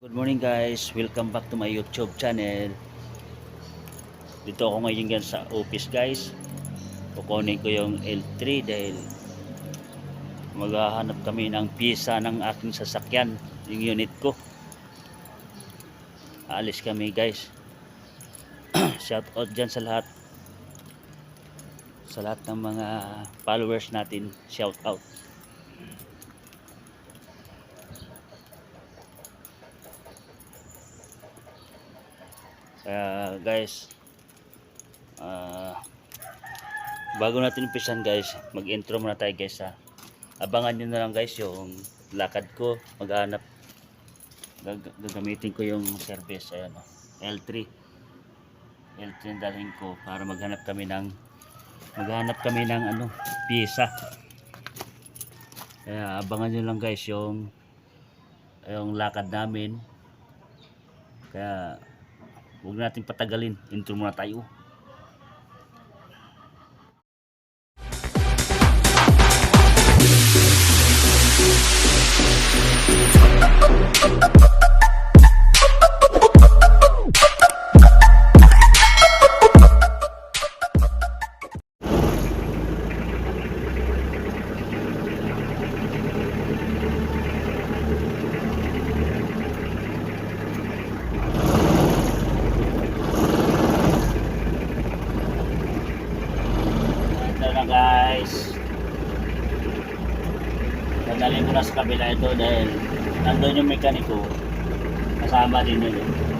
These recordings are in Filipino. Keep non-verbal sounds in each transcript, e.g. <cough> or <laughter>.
Good morning guys, welcome back to my YouTube channel. Dito ako ngayon yan sa office guys. Kukunin ko yung L3 dahil maghahanap kami ng pisa ng aking sasakyan, yung unit ko. Aalis kami guys. <clears throat> Shout out dyan sa lahat. Sa lahat ng mga followers natin, shout out. Kaya guys, ah, bago natin umpisan guys, mag-intro muna tayo guys ha. Abangan nyo na lang guys yung lakad ko, maghanap. Gag- gagamitin ko yung service, ayan o, L3. L3 ang dalhin ko para maghanap kami ng maghanap kami ng ano, pisa. Kaya abangan nyo lang guys yung yung lakad namin. Kaya Huwag natin patagalin. Intro muna tayo. Ito nandun yung mekaniko. Kasama din yun. eh.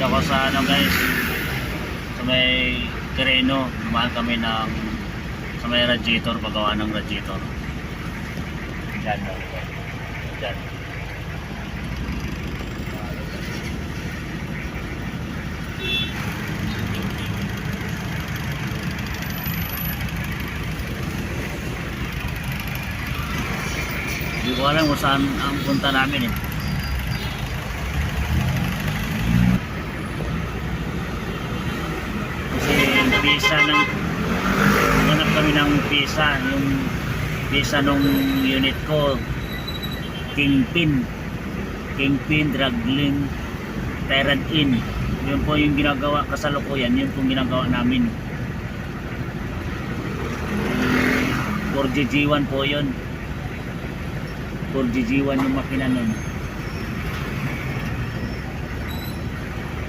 Andito ako sa ano guys. Sa may Quirino dumaan kami ng sa may radiator paggawa ng radiator. Dyan dyan hindi ko alam kung saan ang punta namin eh kasi yung visa ng hanap kami ng visa yung visa nung unit ko Kingpin. Kingpin Dragling Tyrant Inn. Yun po yung ginagawa kasalukuyan yun po ginagawa namin. 4GG1 po yun. 4GG1 yung makina nun.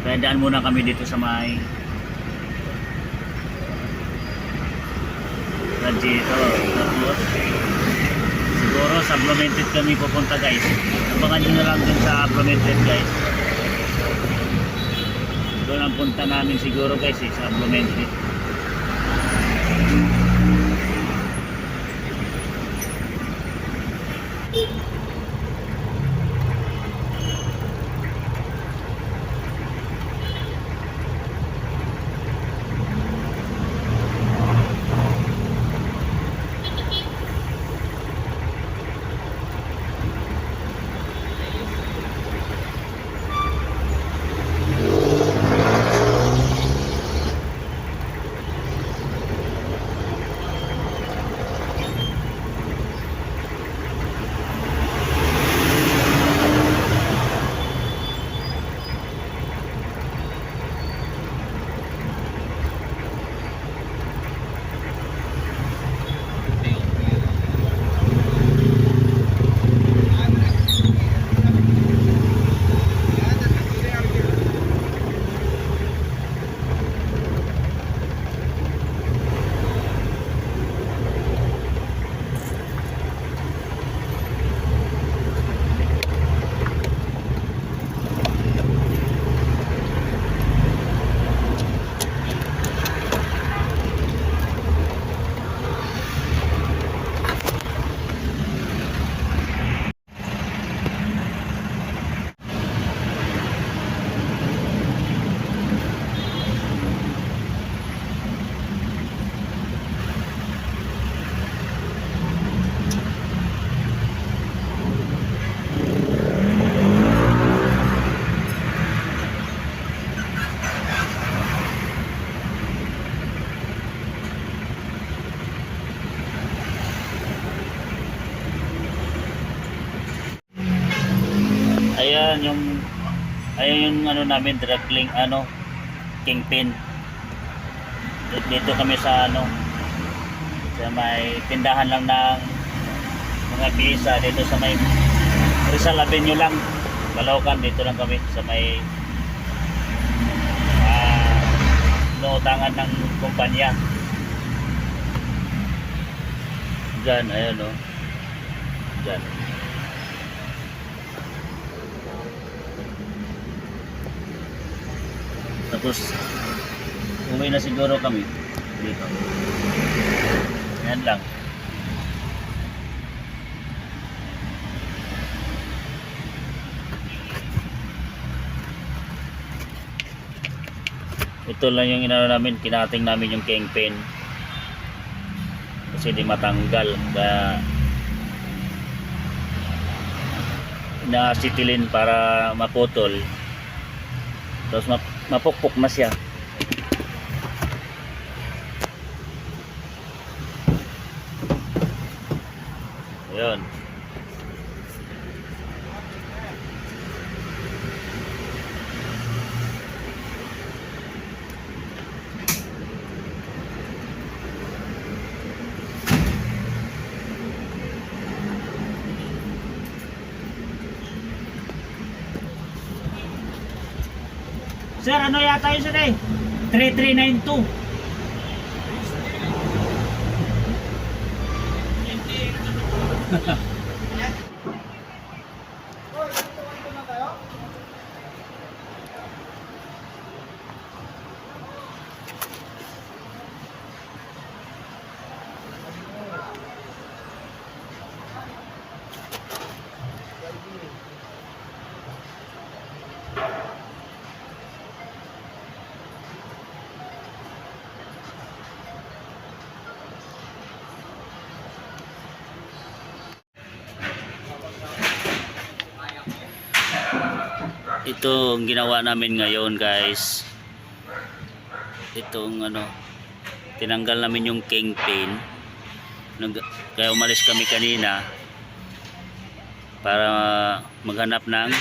Kaya daan muna kami dito sa may radiator tapos siguro supplemented kami pupunta guys. Abangan nyo na lang dun sa Prometheus guys. Doon ang punta namin siguro guys eh, sa Ayan yung ayan yung ano namin drug link ano kingpin. Di- Dito kami sa ano sa may tindahan lang ng mga bisa dito sa may Rizal Avenue lang. Caloocan dito lang kami sa may ah nootangan ng kumpanya. Diyan, ayan o. Diyan. Tapos, umuwi na siguro kami dito. Yan lang. Ito lang yung inano namin, kinating namin yung kingpin. Kasi di matanggal. Kaya inasitilin para maputol. Tapos mapukpok na siya. Ayun. Sir, ano yata yun sir eh? 3392. <laughs> Ito ang ginawa namin ngayon guys. Itong ano, tinanggal namin yung kingpin. Nag- Kaya umalis kami kanina para maghanap ng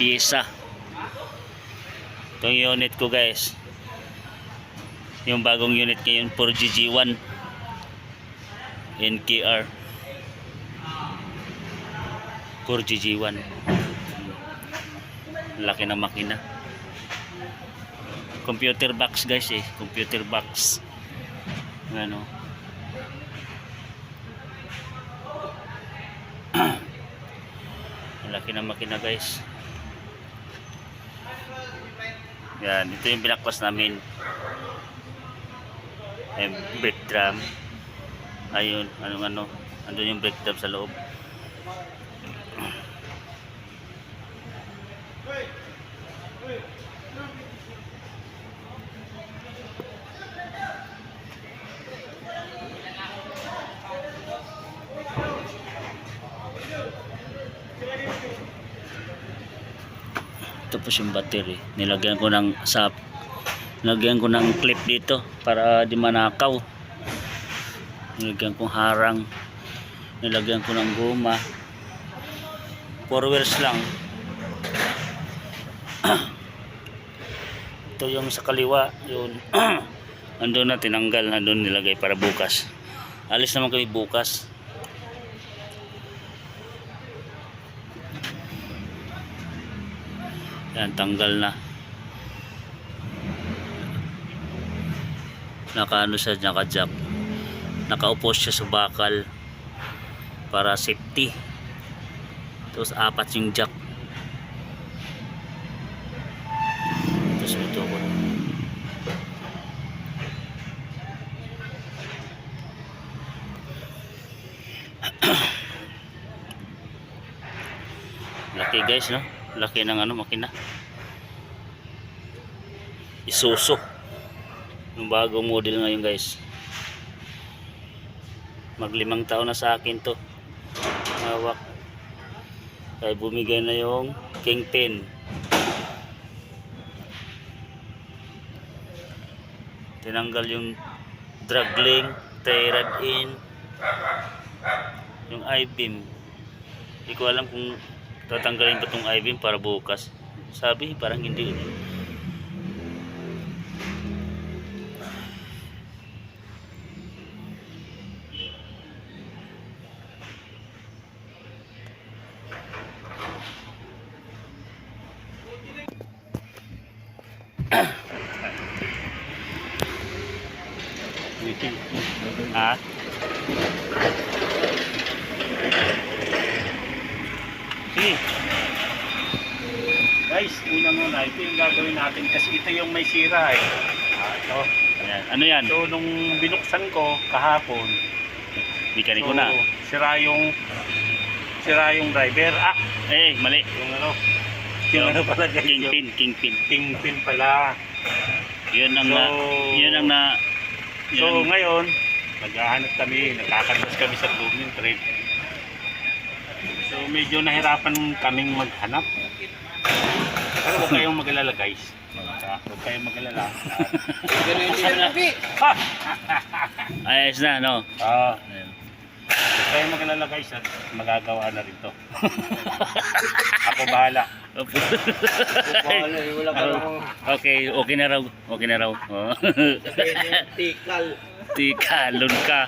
pyesa. Itong unit ko guys. Yung bagong unit ngayon 4GG1 NKR 4GG1 laki ng makina computer box guys eh computer box ano <clears throat> Laki ng makina guys. Yan, ito yung binakwas namin. Ay, brake drum. Ayun, anong ano. Andun yung brake drum sa loob. Tapos yung battery. Nilagyan ko ng sap. Nilagyan ko ng clip dito para di manakaw. Nilagyan ko harang. Nilagyan ko ng guma. Four wheels lang. <clears throat> Ito yung sa kaliwa. Yun. <clears throat> Andun na tinanggal. Andun nilagay para bukas. Alis naman kami bukas. Yan, tanggal na. Nakaano siya, naka-jack. Nakaupo siya sa bakal para safety. Tapos apat yung jack. Tapos ito ko. <clears throat> Laki guys, no? Laki ng ano, makina. Isuso. Yung bagong model ngayon guys. Maglimang taon na sa akin to. Hawak. Kaya bumigay na yung Kingpin. Tinanggal yung drag link, rod in, yung I-beam. Hindi ko alam kung tatanggalin ba itong I-beam para bukas. Sabi, parang hindi. Ha? Sige. Guys, una muna, ito yung gagawin natin kasi ito yung may sira eh. Ah, ito. Ayan. Ano yan? So, nung binuksan ko kahapon, Mekaniko so, na. sira yung sira yung driver. Ah, Eh, mali. yung ano, yung ano pala guys, yung Kingpin, kingpin. kingpin pala. Yun ang So, na, yun ang na, yun So, ang- ngayon, naghahanap kami, nagkakanvas kami sa Blooming Trade. So, medyo nahirapan kaming maghanap. Pero huwag kayong mag-alala guys. Ah, Huwag kayong mag-alala. <laughs> ayos na, no? Ah, Ayan. huwag kayong mag-alala guys at magagawa na rin to. <laughs> Ako bahala. okay, okay na raw. Okay na raw. Oh. Tikal. Tikalon ka.